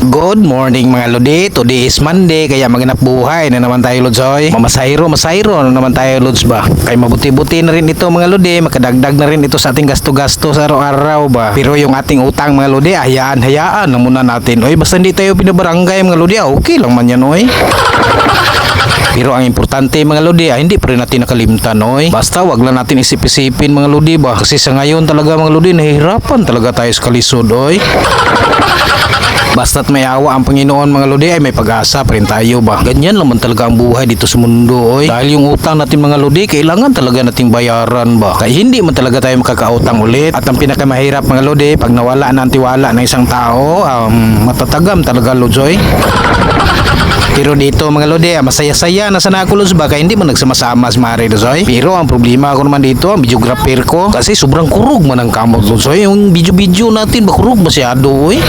Good morning mga Lodi. Today is Monday kaya maganap buhay na naman tayo Lods hoy. Mamasayro, masayro na naman tayo Lods ba. Kaya mabuti-buti na rin ito mga Lodi. Makadagdag na rin ito sa ating gasto-gasto sa araw-araw ba. Pero yung ating utang mga Lodi, hayaan-hayaan na muna natin. Oy, basta hindi tayo pinabarangay mga Lodi, ah, okay lang man yan oy. Pero ang importante mga Lodi, ah, hindi pa rin natin nakalimtan, oy. Basta wag lang natin isip-isipin mga Lodi ba. Kasi sa ngayon talaga mga Lodi, nahihirapan talaga tayo sa kalisod, oy. Basta't may awa ang Panginoon mga Lodi ay may pag-asa pa rin tayo ba. Ganyan naman talaga ang buhay dito sa mundo oy. Dahil yung utang natin mga Lodi kailangan talaga nating bayaran ba. Kaya hindi man talaga tayo makakautang ulit. At ang pinakamahirap mga Lodi pag nawala na ang tiwala ng isang tao um, matatagam talaga Lodzoy. Pero dito mga lode, ah, masaya-saya na sana ako Lods, baka hindi mo nagsamasama si Mare Lozoy. Pero ang problema ko naman dito, ang videographer ko, kasi sobrang kurog man ang kamot Lozoy. Yung video-video natin, bakurog masyado eh.